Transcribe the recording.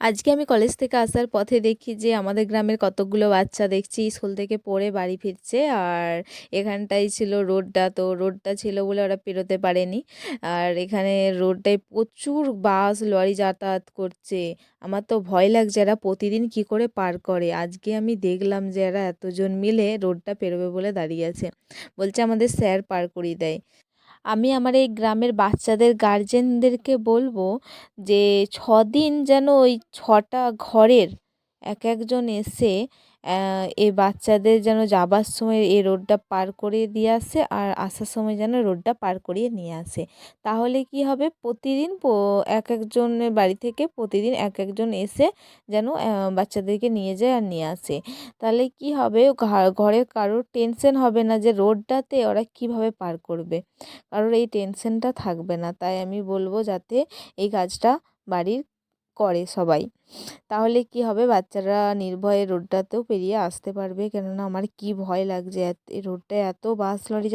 আজকে আমি কলেজ থেকে আসার পথে দেখি যে আমাদের গ্রামের কতকগুলো বাচ্চা দেখছি স্কুল থেকে পড়ে বাড়ি ফিরছে আর এখানটাই ছিল রোডটা। তো রোডটা ছিল বলে ওরা পেরোতে পারেনি। আর এখানে রোডটায় প্রচুর বাস, লরি যাতায়াত করছে। আমার তো ভয় লাগছে এরা প্রতিদিন কী করে পার করে। আজকে আমি দেখলাম যে এরা এতজন মিলে রোডটা পেরোবে বলে দাঁড়িয়ে আছে। বলছে আমাদের স্যার পার করিয়ে দেয়। আমি আমার এই গ্রামের বাচ্চাদের গার্জেনদেরকে বলব যে ছদিন যেন ওই ছটা ঘরের এক একজন এসে এই বাচ্চাদের যেন যাবার সময় এই রোডটা পার করিয়ে দিয়ে আসে আর আসার সময় যেন রোডটা পার করিয়ে নিয়ে আসে। তাহলে কী হবে? প্রতিদিন এক একজনের বাড়ি থেকে প্রতিদিন এক একজন এসে যেন বাচ্চাদেরকে নিয়ে যায় আর নিয়ে আসে। তাহলে কী হবে? ঘরের কারোর টেনশন হবে না যে রোডটাতে ওরা কীভাবে পার করবে। কারোর এই টেনশনটা থাকবে না। তাই আমি বলব যাতে এই কাজটা বাড়ির করে সবাই। তাহলে কি হবে? বাচ্চারা নির্ভয়ে রোডটাতেও পেরিয়ে আসতে পারবে। কেননা আমার কি ভয় লাগছে এই রোডটা এত বাস লরি